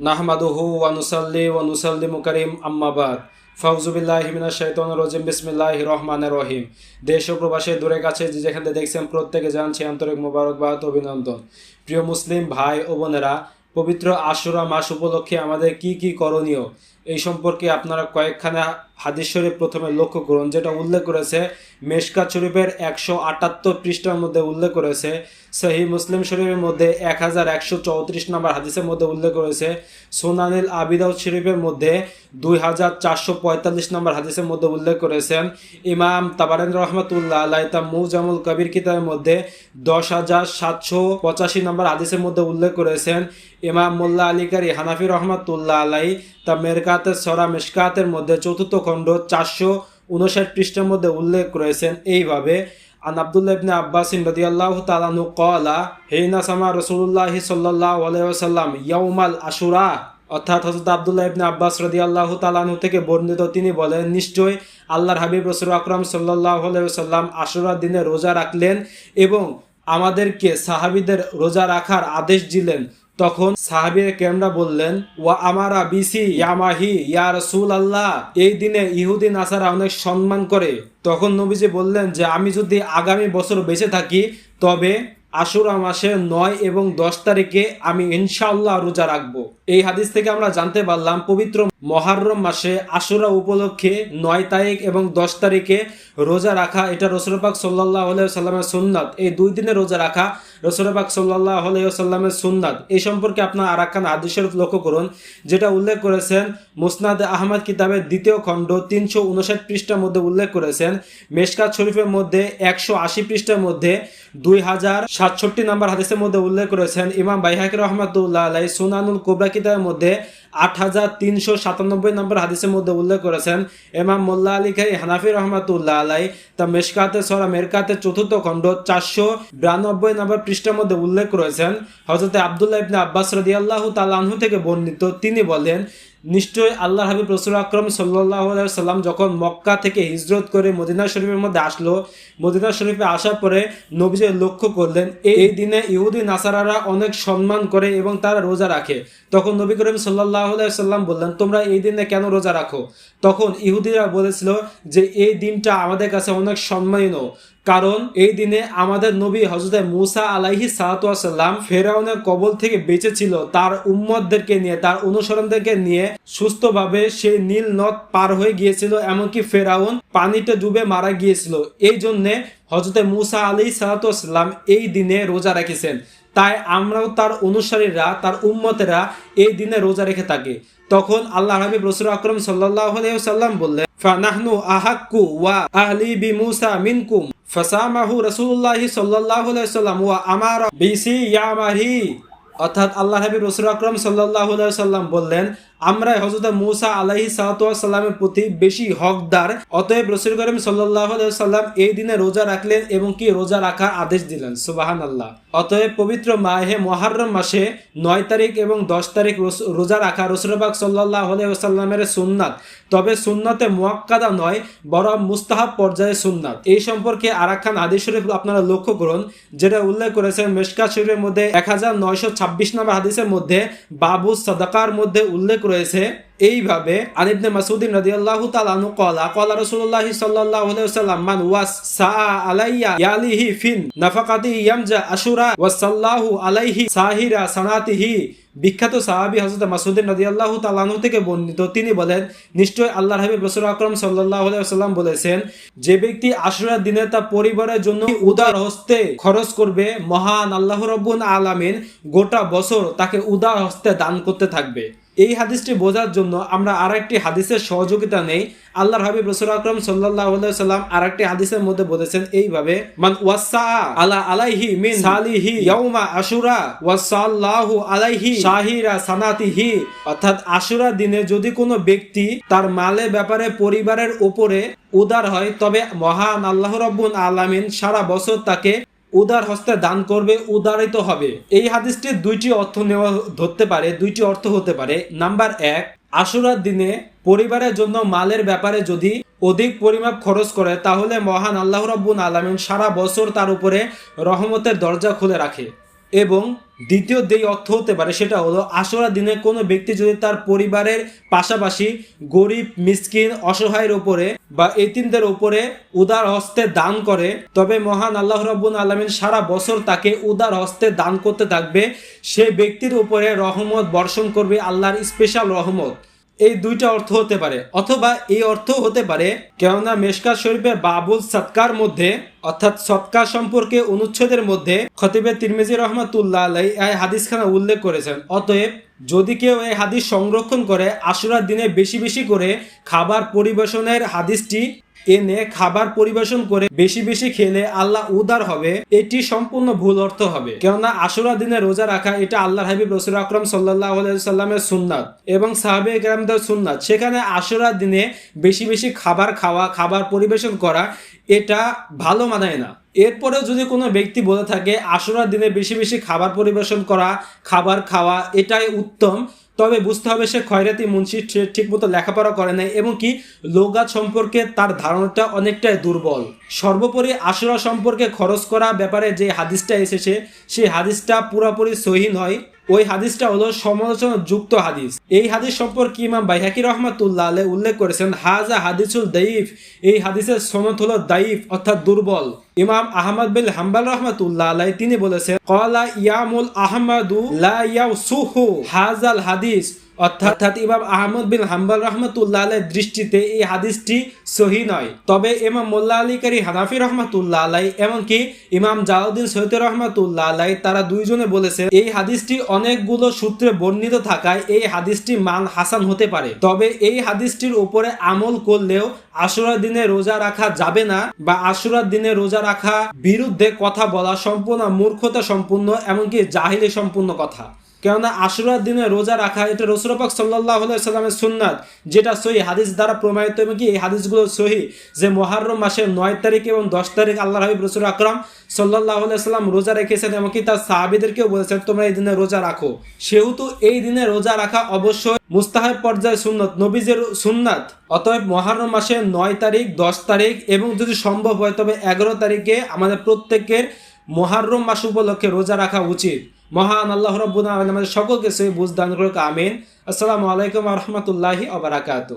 নাহমাদুহু ওয়ানুসাল্লি মুকারিম আম্মাবাদ রজিম বিসমিল্লাহ রহিম। দেশ ও দূরে কাছে যেখানে দেখছেন প্রত্যেকে জানছি আন্তরিক মোবারকবাদ অভিনন্দন। প্রিয় মুসলিম ভাই ও বোনেরা, পবিত্র আশুরা মাস উপলক্ষে আমাদের কি কি করণীয়? এই সম্পর্কে আপনারা কয়েকখানা হাদিস শরীফ প্রথমে লক্ষ্য করুন, যেটা উল্লেখ করেছে মেশকাত শরীফের একশো আটাত্তর পৃষ্ঠার মধ্যে উল্লেখ করেছে, সহি মুসলিম শরীফের মধ্যে এক হাজার একশো চৌত্রিশ নম্বর হাদিসের মধ্যে উল্লেখ করেছে, সোনানিল আবিদাউদ শরীফের মধ্যে দুই হাজার চারশো পঁয়তাল্লিশ নম্বর হাদিসের মধ্যে উল্লেখ করেছেন, ইমাম তাবারেন্দ্র রহমতুল্লাহ আল্লাহ তা মুজামুল কবির কিতাবের মধ্যে দশ হাজার সাতশো পঁচাশি নম্বর হাদিসের মধ্যে উল্লেখ করেছেন, ইমাম মোল্লা আলিকারি হানাফি রহমতুল্লাহ আলাই তা মেরকাতের সরা মেশকাতের মধ্যে চতুর্থ খণ্ড চারশো উনষাট পৃষ্ঠার মধ্যে উল্লেখ করেছেন এইভাবে, আন আব্দুল্লাহ ইবনে আব্বাসিন রাদিয়াল্লাহু তাআলা নু ক্বালা হেইনা সামা রাসূলুল্লাহি সাল্লাল্লাহু আলাইহি ওয়াসাল্লাম, ইয়াউমাল আশুরা অর্থাৎ হযরত আব্দুল্লাহ ইবনে আব্বাস রাদিয়াল্লাহু তাআলা নু থেকে বর্ণিত, তিনি বলেন নিশ্চয় আল্লাহর হাবিব রাসূল আকরাম সাল্লাল্লাহু আলাইহি ওয়াসাল্লাম আশুরার দিনে রোজা রাখলেন এবং আমাদেরকে সাহাবিদের রোজা রাখার আদেশ দিলেন। তখন সাহাবির কেমরা বললেন, ওয়া আমারা বিসি ইয়ামাহি ইয়া রসুল আল্লাহ এই দিনে ইহুদি, নাসারা অনেক সম্মান করে। তখন নবীজি বললেন যে, আমি যদি আগামী বছর বেঁচে থাকি, তবে আশুরা মাসের নয় এবং দশ তারিখে আমি ইনশাআল্লাহ রোজা রাখব। এই হাদিস থেকে আমরা জানতে পারলাম, পবিত্র মহারম মাসে আশুরা উপলক্ষে নয় তারিখ এবং দশ তারিখে রোজা রাখা, এটা রসুলপাক সাল্লাহ সাল্লামের সুন্নাত। এই দুই দিনে রোজা রাখা রসুলপাক সাল্লাহ সাল্লামের সুন্নাত। এই সম্পর্কে আপনার আর একখান হাদিস শরীফ লক্ষ্য করুন, যেটা উল্লেখ করেছেন মুসনাদ আহমদ কিতাবের দ্বিতীয় খণ্ড তিনশো উনষাট পৃষ্ঠার মধ্যে উল্লেখ করেছেন। মেশকাত শরীফের মধ্যে একশো আশি পৃষ্ঠার মধ্যে দুই হাজার সাতষট্টি নাম্বার হাদিসের মধ্যে উল্লেখ করেছেন। ইমাম বাইহাকি রহমতুল্লাহ আলাই সুনানুল কোবরা কিতাবের মধ্যে আট হাজার তিনশো সাতানব্বই নম্বর হাদিসের মধ্যে উল্লেখ করেছেন। এমাম মোল্লা আলী খাই হানাফি রহমতুল্লাহ আলাই, তা মেশকাতে সরা মেরকাতে চতুর্থ খণ্ড চারশো বিরানব্বই নম্বর পৃষ্ঠার মধ্যে উল্লেখ করেছেন হজরত আবদুল্লাহ ইবনে আব্বাস রদিয়াল্লাহ তালাহু থেকে বর্ণিত, তিনি বলেন, নিশ্চয়ই আল্লাহ হাবিব রসুল আকরম সাল্লাহ সাল্লাম যখন মক্কা থেকে হিজরত করে মদিনা শরীফের মধ্যে আসলো, মদিনা শরীফে আসার পরে নবীজে লক্ষ্য করলেন, এই দিনে ইহুদি নাসারারা অনেক সম্মান করে এবং তারা রোজা রাখে। তখন নবী করিম সাল্লাহ সাল্লাম বললেন, তোমরা এই দিনে কেন রোজা রাখো? তখন ইহুদিরা বলেছিল যে, এই দিনটা আমাদের কাছে অনেক সম্মানীয়। কারণ এই দিনে আমাদের নবী হজরত মুসা আলাইহি সালাতাম ফেরাউনের কবল থেকে বেঁচে ছিল। তার উম্মতদেরকে নিয়ে, তার অনুসরণদেরকে নিয়ে সুস্থভাবে সেই নীল নদ পার হয়ে গিয়েছিল, এমনকি ফেরাউন পানিতে ডুবে মারা গিয়েছিল। এই জন্যে হজরত মুসা আলী সালাতাম এই দিনে রোজা রেখেছেন। তাই আমরাও তার অনুসারীরা, তার উম্মতেরা এই দিনে রোজা রেখে থাকি। তখন আল্লাহ হাবিব রসুল আকরম সাল্লাহ সাল্লাম বললেন, ফানাহনু আহাক্কু ওয়া আহলি বি মুসা মিনকুম। ফাসামাহু রাসূলুল্লাহ সাল্লাল্লাহু আলাইহি সাল্লাম ওয়া আমার বিসি ইয়ামাহি। অর্থাৎ আল্লাহ হাবিব রসুল আকরম আলাইহি সাল্লাম বললেন আমরা হজরত মুসা আলাইহি সালামের প্রতি বেশি হকদার। অতএব রসুল করিম সাল্লাহ সাল্লাম এই দিনে রোজা রাখলেন এবং কি রোজা রাখার আদেশ দিলেন। সুবাহান আল্লাহ অতএব পবিত্র মাহে মহারম মাসে নয় তারিখ এবং দশ তারিখ রোজা রাখা রসুলবাগ সাল্লাহ সাল্লামের সুন্নাত। তবে সুন্নাতে মোয়াক্কাদা নয়, বরং মুস্তাহাব পর্যায়ে সুন্নাত। এই সম্পর্কে আর একখান আদিস শরীফ আপনারা লক্ষ্য করুন, যেটা উল্লেখ করেছেন মেশকা শরীফের মধ্যে এক হাজার নয়শো ছাব্বিশ নম্বর হাদিসের মধ্যে বাবু সাদাকার মধ্যে উল্লেখ রয়েছে। এইভাবে আলিবনে মাসুদ্দিন রাদিয়াল্লাহু তাআলা আনহু ক্বালা ক্বালা রাসূলুল্লাহ সাল্লাল্লাহু আলাইহি ওয়াসাল্লাম, মান ওয়াস সা আলাইয়া ইয়ালিহি ফিন নাফাকাতি ইয়ামজা আশুরা ওয়া সাল্লাহু আলাইহি সাহিরা সানাতিহি। বিখ্যাত সাহাবী হযরত মাসুদ্দিন রাদিয়াল্লাহু তাআলা আনহু থেকে বর্ণিত, তিনি বলেন, নিশ্চয় আল্লাহর হাবিব রাসূল আকরাম সাল্লাল্লাহু আলাইহি ওয়াসাল্লাম বলেছেন, যে ব্যক্তি আশুরার দিনে তার পরিবারের জন্য উদার হস্তে খরচ করবে, মহান আল্লাহ রাব্বুল আলামিন গোটা বছর তাকে উদার হস্তে দান করতে থাকবে। এই হাদিসটি বোঝার জন্য আমরা আর একটি হাদিসের সহযোগিতা নেই। আল্লাহর হাবিব রসুল আকরম সাল্লাহ সাল্লাম আর একটি হাদিসের মধ্যে বলেছেন এইভাবে, মান ওয়াসা আলা আলাইহি মিন সালিহি ইয়াউমা আশুরা ওয়াসাল্লাহু আলাইহি শাহিরা সানাতিহি। অর্থাৎ আশুরা দিনে যদি কোনো ব্যক্তি তার মালের ব্যাপারে পরিবারের উপরে উদার হয়, তবে মহান আল্লাহ রব্বুল আলামিন সারা বছর তাকে উদার হস্তে দান করবে, উদারিত হবে। এই হাদিসটির দুইটি অর্থ নেওয়া ধরতে পারে, দুইটি অর্থ হতে পারে। নাম্বার এক আশুরার দিনে পরিবারের জন্য মালের ব্যাপারে যদি অধিক পরিমাপ খরচ করে, তাহলে মহান আল্লাহ রব্বুল আলমিন সারা বছর তার উপরে রহমতের দরজা খুলে রাখে। এবং দ্বিতীয় যেই অর্থ হতে পারে সেটা হলো আশুরা দিনে কোনো ব্যক্তি যদি তার পরিবারের পাশাপাশি গরিব, মিসকিন, অসহায়ের ওপরে বা এতিমদের ওপরে উদার হস্তে দান করে, তবে মহান আল্লাহ রব্বুল আলমিন সারা বছর তাকে উদার হস্তে দান করতে থাকবে, সে ব্যক্তির উপরে রহমত বর্ষণ করবে আল্লাহর স্পেশাল রহমত। এই দুইটা অর্থ হতে পারে। অথবা এই অর্থ হতে পারে, কেননা মেশকাত শরীফে বাবুল সৎকার মধ্যে, অর্থাৎ সৎকার সম্পর্কে অনুচ্ছেদের মধ্যে, খতিবে তিরমিজি রহমাতুল্লাহ আলাই এই হাদিসখানা উল্লেখ করেছেন। অতএব, যদি কেউ এই হাদিস সংরক্ষণ করে, আশুরার দিনে বেশি বেশি করে খাবার পরিবেশনের হাদিসটি এনে খাবার পরিবেশন করে বেশি বেশি খেলে আল্লাহ উদার হবে। এটি সম্পূর্ণ ভুল অর্থ হবে। কেননা আশুরা দিনে রোজা রাখা এটা আল্লাহ হাবিব রসুল আকরম সাল্লাহ সাল্লামের সুন্নাত এবং সাহাবে একরামদের সুন্নাত। সেখানে আশুরা দিনে বেশি বেশি খাবার খাওয়া, খাবার পরিবেশন করা এটা ভালো মানায় না। এরপরেও যদি কোনো ব্যক্তি বলে থাকে আশুরার দিনে বেশি বেশি খাবার পরিবেশন করা, খাবার খাওয়া, এটাই উত্তম। তবে বুঝতে হবে সে খয়রাতি মুন্সি ঠিক মতো লেখাপড়া করে নাই এবং কি লোগাত সম্পর্কে তার ধারণাটা অনেকটাই দুর্বল। সর্বোপরি আশুরা সম্পর্কে খরচ করা ব্যাপারে যে হাদিসটা এসেছে, সেই হাদিসটা পুরোপুরি সহি নয়। ওই হাদিসটা হলো সমালোচনা যুক্ত হাদিস। এই হাদিস সম্পর্কে ইমাম বাইহাকি রহমাতুল্লাহ আলে উল্লেখ করেছেন হাজা হাদিসুল দাইফ এই হাদিসের সনদ হলো দাইফ অর্থাৎ দুর্বল। ইমাম আহমদ বিল হাম্বাল রহমাতুল্লাহ আলাই তিনি বলেছেন কলা ইয়ামুল আহমাদু লা ইয়াউসুহু হাজাল হাদিস অর্থাৎ ইমাম আহমদ বিন হাম্বাল রহমতুল্লাহ আলাইয়ের দৃষ্টিতে এই হাদিসটি সহি নয়। তবে ইমাম মোল্লা আলী কারি হানাফি রহমতুল্লাহ আলাই এমনকি ইমাম জাউদ্দিন সৈয়দ রহমতুল্লাহ আলাই তারা দুইজনে বলেছে এই হাদিসটি অনেকগুলো সূত্রে বর্ণিত থাকায় এই হাদিসটি মান হাসান হতে পারে। তবে এই হাদিসটির উপরে আমল করলেও আশুরার দিনে রোজা রাখা যাবে না বা আশুরার দিনে রোজা রাখা বিরুদ্ধে কথা বলা সম্পূর্ণ মূর্খতা সম্পূর্ণ, এমনকি জাহিলি সম্পূর্ণ কথা। কেননা আশুরার দিনে রোজা রাখা এটা রসুরপাক সাল্লাহ সাল্লামের সুন্নাত, যেটা সহি হাদিস দ্বারা প্রমাণিত এবং কি এই হাদিসগুলো সহি যে মহারম মাসের নয় তারিখ এবং দশ তারিখ আল্লাহ হাবিব রসুল আকরাম সাল্লাহ সাল্লাম রোজা রেখেছেন এমনকি তার সাহাবিদেরকেও বলেছেন, তোমরা এই দিনে রোজা রাখো। সেহেতু এই দিনে রোজা রাখা অবশ্যই মুস্তাহেব পর্যায়ে সুন্নত, নবীজের সুন্নাত। অতএব মহারম মাসের নয় তারিখ, দশ তারিখ এবং যদি সম্ভব হয় তবে এগারো তারিখে আমাদের প্রত্যেকের মহারম মাস উপলক্ষে রোজা রাখা উচিত। মহান আল্লাহ রব্বুল আলমিন আমাদের সকলকে সেই বুঝ দান করুক আমিন। আসসালামু আলাইকুম রহমতুল্লাহি আবরাকাতু